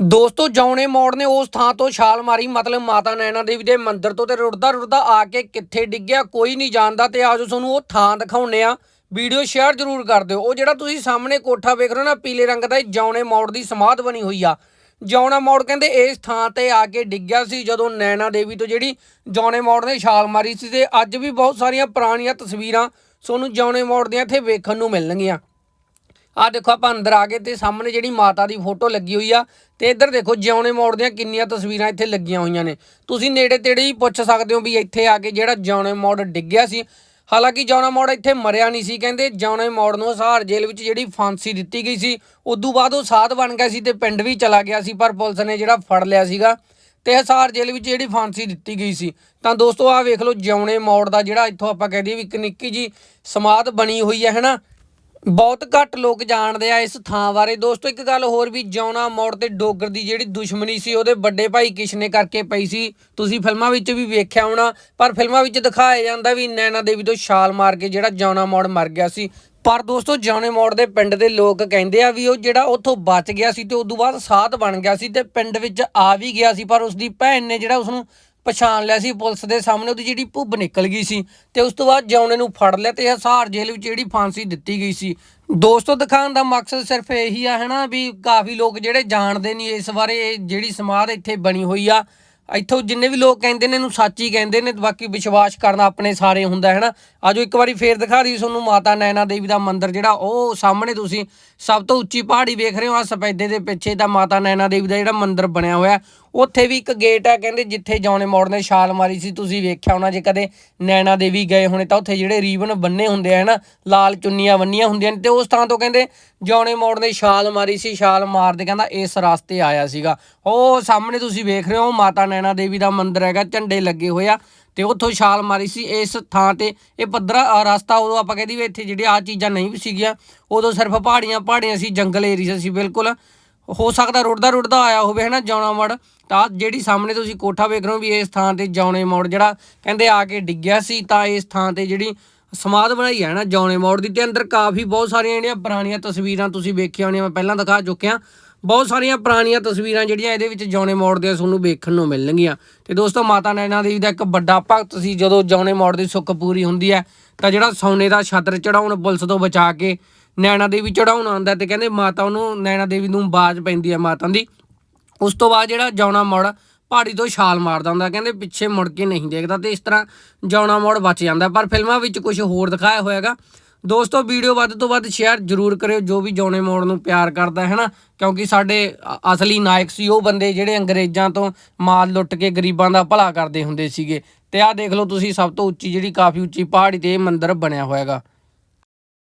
ਦੋਸਤੋ, ਜੌਣੇ ਮੋੜ ਨੇ ਉਸ ਥਾਂ ਤੋਂ ਛਾਲ ਮਾਰੀ। ਮਤਲਬ ਮਾਤਾ ਨੈਣਾ ਦੇਵੀ ਦੇ ਮੰਦਿਰ ਤੋਂ ਤੇ ਰੁੜਦਾ ਰੁੜਦਾ ਆ ਕੇ ਕਿੱਥੇ ਡਿੱਗਿਆ, ਕੋਈ ਨਹੀਂ ਜਾਣਦਾ ਤੇ ਆਜੋ ਤੁਹਾਨੂੰ ਉਹ ਥਾਂ ਦਿਖਾਉਨੇ ਆ ਵੀਡੀਓ ਸ਼ੇਅਰ ਜ਼ਰੂਰ ਕਰ ਦਿਓ। ਉਹ ਜਿਹੜਾ ਤੁਸੀਂ ਸਾਹਮਣੇ ਕੋਠਾ ਵੇਖ ਰਹੇ ਹੋ ਨਾ, ਪੀਲੇ ਰੰਗ ਦਾ ਇਹ ਜੌਣੇ ਮੋੜ ਦੀ ਸਮਾਧ ਬਣੀ ਹੋਈ ਆ। ਜੌਣਾ ਮੋੜ ਕਹਿੰਦੇ ਇਸ ਥਾਂ ਤੇ ਆ ਕੇ ਡਿੱਗਿਆ ਸੀ ਜਦੋਂ ਨੈਣਾ ਦੇਵੀ ਤੋਂ ਜਿਹੜੀ ਜੌਣੇ ਮੋੜ ਨੇ ਛਾਲ ਮਾਰੀ ਸੀ ਤੇ ਅੱਜ ਵੀ ਬਹੁਤ ਸਾਰੀਆਂ ਪੁਰਾਣੀਆਂ ਤਸਵੀਰਾਂ ਤੁਹਾਨੂੰ ਜੌਣੇ ਮੋੜ ਦੀਆਂ ਇੱਥੇ ਵੇਖਣ ਨੂੰ ਮਿਲਣਗੀਆਂ। ਆ ਦੇਖੋ ਆਪਾਂ ਅੰਦਰ ਆ ਗਏ ਤੇ ਸਾਹਮਣੇ ਜਿਹੜੀ ਮਾਤਾ ਦੀ ਫੋਟੋ ਲੱਗੀ ਹੋਈ ਆ ਤੇ ਇੱਧਰ ਦੇਖੋ ਜਿਉਣੇ ਮੋੜ ਦੀਆਂ ਕਿੰਨੀਆਂ ਤਸਵੀਰਾਂ ਇੱਥੇ ਲੱਗੀਆਂ ਹੋਈਆਂ ਨੇ। ਤੁਸੀਂ ਨੇੜੇ ਤੇੜੇ ਹੀ ਪੁੱਛ ਸਕਦੇ ਹੋ ਵੀ ਇੱਥੇ ਆ ਕੇ ਜਿਹੜਾ ਜਿਉਣੇ ਮੋੜ ਡਿੱਗਿਆ ਸੀ। ਹਾਲਾਂਕਿ ਜਿਉਣਾ ਮੋੜ ਇੱਥੇ ਮਰਿਆ ਨਹੀਂ ਸੀ, ਕਹਿੰਦੇ ਜਿਉਣੇ ਮੋੜ ਨੂੰ ਹਸਾਰ ਜੇਲ੍ਹ ਵਿੱਚ ਜਿਹੜੀ ਫਾਂਸੀ ਦਿੱਤੀ ਗਈ ਸੀ, ਉਦੋਂ ਬਾਅਦ ਉਹ ਸਾਧ ਬਣ ਗਿਆ ਸੀ ਤੇ ਪਿੰਡ ਵੀ ਚਲਾ ਗਿਆ ਸੀ, ਪਰ ਪੁਲਿਸ ਨੇ ਜਿਹੜਾ ਫੜ ਲਿਆ ਸੀਗਾ ਤੇ ਹਸਾਰ ਜੇਲ੍ਹ ਵਿੱਚ ਜਿਹੜੀ ਫਾਂਸੀ ਦਿੱਤੀ ਗਈ ਸੀ। ਤਾਂ ਦੋਸਤੋ, ਆਹ ਵੇਖ ਲਓ ਜਿਉਣੇ ਮੋੜ ਦਾ ਜਿਹੜਾ ਇੱਥੋਂ ਆਪਾਂ ਕਹਿ ਦਈਏ ਵੀ ਇੱਕ ਨਿੱਕੀ ਜੀ ਸਮਾਧ ਬਣੀ ਹੋਈ ਹੈ, ਹੈਨਾ? ਬਹੁਤ ਘੱਟ ਲੋਕ ਜਾਣਦੇ ਆ ਇਸ ਥਾਂ ਬਾਰੇ। ਦੋਸਤੋ, ਇੱਕ ਗੱਲ ਹੋਰ ਵੀ ਜਿਉਣਾ ਮੋੜ ਤੇ ਡੋਗਰ ਦੀ ਜਿਹੜੀ ਦੁਸ਼ਮਣੀ ਸੀ, ਉਹਦੇ ਵੱਡੇ ਭਾਈ ਕਿਸ਼ਨੇ ਕਰਕੇ ਪਈ ਸੀ। ਤੁਸੀਂ ਫਿਲਮਾਂ ਵਿੱਚ ਵੀ ਵੇਖਿਆ ਹੋਣਾ, ਪਰ ਫਿਲਮਾਂ ਵਿੱਚ ਦਿਖਾਇਆ ਜਾਂਦਾ ਵੀ ਨੈਣਾ ਦੇਵੀ ਤੋਂ ਛਾਲ ਮਾਰ ਕੇ ਜਿਹੜਾ ਜਿਉਣਾ ਮੋੜ ਮਰ ਗਿਆ ਸੀ। ਪਰ ਦੋਸਤੋ ਜੌਣੇ ਮੋੜ ਦੇ ਪਿੰਡ ਦੇ ਲੋਕ ਕਹਿੰਦੇ ਆ ਵੀ ਉਹ ਜਿਹੜਾ ਉੱਥੋਂ ਬਚ ਗਿਆ ਸੀ ਤੇ ਤੋਂ ਬਾਅਦ ਸਾਧ ਬਣ ਗਿਆ ਸੀ ਤੇ ਪਿੰਡ ਵਿੱਚ ਆ ਵੀ ਗਿਆ ਸੀ, ਪਰ ਉਸ ਦੀ ਭੈਣ ਨੇ ਜਿਹੜਾ ਉਸ ਨੂੰ ਪਛਾਣ ਲਿਆ ਸੀ ਪੁਲਿਸ ਦੇ ਸਾਹਮਣੇ, ਉਹਦੀ ਜਿਹੜੀ ਭੁੱਬ ਨਿਕਲ ਗਈ ਸੀ ਤੇ ਉਸ ਤੋਂ ਬਾਅਦ ਜੌਣੇ ਨੂੰ ਫੜ ਲਿਆ ਤੇ ਹਸਾਰ ਜੇਲ੍ਹ ਵਿੱਚ ਜਿਹੜੀ ਫਾਂਸੀ ਦਿੱਤੀ ਗਈ ਸੀ। ਦੋਸਤੋ, ਦਿਖਾਉਣ ਦਾ ਮਕਸਦ ਸਿਰਫ ਇਹੀ ਆ, ਹੈਨਾ, ਵੀ ਕਾਫੀ ਲੋਕ ਜਿਹੜੇ ਜਾਣਦੇ ਨਹੀਂ ਇਸ ਬਾਰੇ ਜਿਹੜੀ ਸਮਾਧ ਇੱਥੇ ਬਣੀ ਹੋਈ ਆ। ਇੱਥੋਂ ਜਿੰਨੇ ਵੀ ਲੋਕ ਕਹਿੰਦੇ ਨੇ, ਇਹਨੂੰ ਸੱਚ ਹੀ ਕਹਿੰਦੇ ਨੇ ਬਾਕੀ ਵਿਸ਼ਵਾਸ ਕਰਨਾ ਆਪਣੇ ਸਾਰੇ ਹੁੰਦਾ ਹੈ ਨਾ ਆਜੋ ਇੱਕ ਵਾਰੀ ਫੇਰ ਦਿਖਾ ਰਹੀ ਤੁਹਾਨੂੰ ਮਾਤਾ ਨੈਣਾ ਦੇਵੀ ਦਾ ਮੰਦਿਰ, ਜਿਹੜਾ ਉਹ ਸਾਹਮਣੇ ਤੁਸੀਂ ਸਭ ਤੋਂ ਉੱਚੀ ਪਹਾੜੀ ਵੇਖ ਰਹੇ ਹੋ ਆ ਸਫੈਦੇ ਦੇ ਪਿੱਛੇ ਤਾਂ ਮਾਤਾ ਨੈਣਾ ਦੇਵੀ ਦਾ ਜਿਹੜਾ ਮੰਦਿਰ ਬਣਿਆ ਹੋਇਆ। ਉੱਥੇ ਵੀ ਇੱਕ ਗੇਟ ਹੈ ਕਹਿੰਦੇ ਜਿੱਥੇ ਜੌਣੇ ਮੋੜ ਨੇ ਛਾਲ ਮਾਰੀ ਸੀ, ਤੁਸੀਂ ਵੇਖਿਆ ਹੋਣਾ, ਜੇ ਕਦੇ ਨੈਣਾ ਦੇਵੀ ਗਏ ਹੋਣੇ ਤਾਂ ਉੱਥੇ ਜਿਹੜੇ ਰੀਬਨ ਬੰਨੇ ਹੁੰਦੇ ਆ ਨਾ ਲਾਲ ਚੁੰਨੀਆਂ ਬੰਨੀਆਂ ਹੁੰਦੀਆਂ ਨੇ, ਤੇ ਉਸ ਥਾਂ ਤੋਂ ਕਹਿੰਦੇ ਜੌਣੇ ਮੋੜ ਨੇ ਛਾਲ ਮਾਰੀ ਸੀ, ਛਾਲ ਮਾਰਦੇ ਕਹਿੰਦਾ ਇਸ ਰਸਤੇ ਆਇਆ ਸੀਗਾ। ਉਹ ਸਾਹਮਣੇ ਤੁਸੀਂ ਵੇਖ ਰਹੇ ਹੋ, ਮਾਤਾ ਨੈਣਾ ਦੇਵੀ ਦਾ ਮੰਦਿਰ ਹੈਗਾ, ਝੰਡੇ ਲੱਗੇ ਹੋਏ ਆ, ਤੇ ਉੱਥੋਂ ਛਾਲ ਮਾਰੀ ਸੀ, ਇਸ ਥਾਂ ਤੇ ਇਹ ਪੱਧਰਾ ਰਸਤਾ ਉਦੋਂ ਆਪਾਂ ਕਹਿੰਦੀ ਵੀ ਇੱਥੇ ਜਿਹੜੇ ਆ ਚੀਜ਼ਾਂ ਨਹੀਂ ਵੀ ਸੀਗੀਆਂ, ਉਦੋਂ ਸਿਰਫ ਪਹਾੜੀਆਂ ਪਹਾੜੀਆਂ ਸੀ, ਜੰਗਲ ਏਰੀਆ ਸੀ, ਬਿਲਕੁਲ। ਹੋ ਸਕਦਾ ਰੁੜਦਾ ਰੁੜਦਾ ਆਇਆ ਹੋਵੇ ਹੈ ਨਾ ਜੌਣਾ ਮੋੜ। ਤਾਂ ਜਿਹੜੀ ਸਾਹਮਣੇ ਤੁਸੀਂ ਕੋਠਾ ਵੇਖ ਰਹੇ ਹੋ ਵੀ ਇਸ ਥਾਂ ਤੇ ਜੌਣੇ ਮੋੜ ਜਿਹੜਾ ਕਹਿੰਦੇ ਆ ਕੇ ਡਿੱਗਿਆ ਸੀ, ਤਾਂ ਇਸ ਥਾਂ ਤੇ ਜਿਹੜੀ ਸਮਾਧ ਬਣਾਈ ਹੈ ਨਾ ਜੌਣੇ ਮੋੜ ਦੀ, ਤੇ ਅੰਦਰ ਕਾਫੀ ਬਹੁਤ ਸਾਰੀਆਂ ਜਿਹੜੀਆਂ ਪੁਰਾਣੀਆਂ ਤਸਵੀਰਾਂ ਤੁਸੀਂ ਵੇਖੀਆਂ ਹੋਣੀਆਂ, ਮੈਂ ਪਹਿਲਾਂ ਦਿਖਾ ਚੁੱਕਿਆ। ਬਹੁਤ ਸਾਰੀਆਂ ਪੁਰਾਣੀਆਂ ਤਸਵੀਰਾਂ ਜਿਹੜੀਆਂ ਇਹਦੇ ਵਿੱਚ ਜੌਣੇ ਮੋੜ ਦੇ ਤੁਹਾਨੂੰ ਵੇਖਣ ਨੂੰ ਮਿਲਣਗੀਆਂ। ਤੇ ਦੋਸਤੋ, ਮਾਤਾ ਨੈਣਾ ਦੇਵੀ ਦਾ ਇੱਕ ਵੱਡਾ ਭਗਤ ਸੀ, ਜਦੋਂ ਜੌਣੇ ਮੋੜ ਦੀ ਸੁੱਖ ਪੂਰੀ ਹੁੰਦੀ ਹੈ, ਤਾਂ ਜਿਹੜਾ ਸੋਨੇ ਦਾ ਛਤਰ ਚੜਾਉਣ ਪੁਲਿਸ ਤੋਂ ਬਚਾ ਕੇ ਨੈਣਾ ਦੇਵੀ ਚੜਾਉਣ ਆਉਂਦਾ ਤੇ ਕਹਿੰਦੇ ਮਾਤਾ ਉਹਨੂੰ, ਨੈਣਾ ਦੇਵੀ ਨੂੰ ਬਾਜ ਪੈਂਦੀ ਹੈ ਮਾਤਾ ਦੀ। ਉਸ ਤੋਂ ਬਾਅਦ ਜਿਹੜਾ ਜੌਣਾ ਮੋੜ ਪਹਾੜੀ ਤੋਂ ਛਾਲ ਮਾਰਦਾ ਹੁੰਦਾ, ਕਹਿੰਦੇ ਪਿੱਛੇ ਮੁੜ ਕੇ ਨਹੀਂ ਦੇਖਦਾ ਤੇ ਇਸ ਤਰ੍ਹਾਂ ਜੌਣਾ ਮੋੜ ਬਚ ਜਾਂਦਾ। ਪਰ ਫਿਲਮਾਂ ਵਿੱਚ ਕੁਝ ਹੋਰ ਦਿਖਾਇਆ ਹੋਇਆਗਾ ਦੋਸਤੋ, ਵੀਡੀਓ ਵੱਧ ਤੋਂ ਵੱਧ ਸ਼ੇਅਰ ਜ਼ਰੂਰ ਕਰਿਓ, ਜੋ ਵੀ ਜੌਣੇ ਮੋੜ ਨੂੰ ਪਿਆਰ ਕਰਦਾ ਹੈ ਨਾ ਕਿਉਂਕਿ ਸਾਡੇ ਅਸਲੀ ਨਾਇਕ ਸੀ, ਉਹ ਬੰਦੇ ਜਿਹੜੇ ਅੰਗਰੇਜ਼ਾਂ ਤੋਂ ਮਾਲ ਲੁੱਟ ਕੇ ਗਰੀਬਾਂ ਦਾ ਭਲਾ ਕਰਦੇ ਹੁੰਦੇ ਸੀਗੇ। ਤੇ ਆਹ ਦੇਖ ਲਓ ਤੁਸੀਂ, ਸਭ ਤੋਂ ਉੱਚੀ ਜਿਹੜੀ ਕਾਫੀ ਉੱਚੀ ਪਹਾੜੀ ਤੇ ਇਹ ਮੰਦਿਰ ਬਣਿਆ ਹੋਇਆਗਾ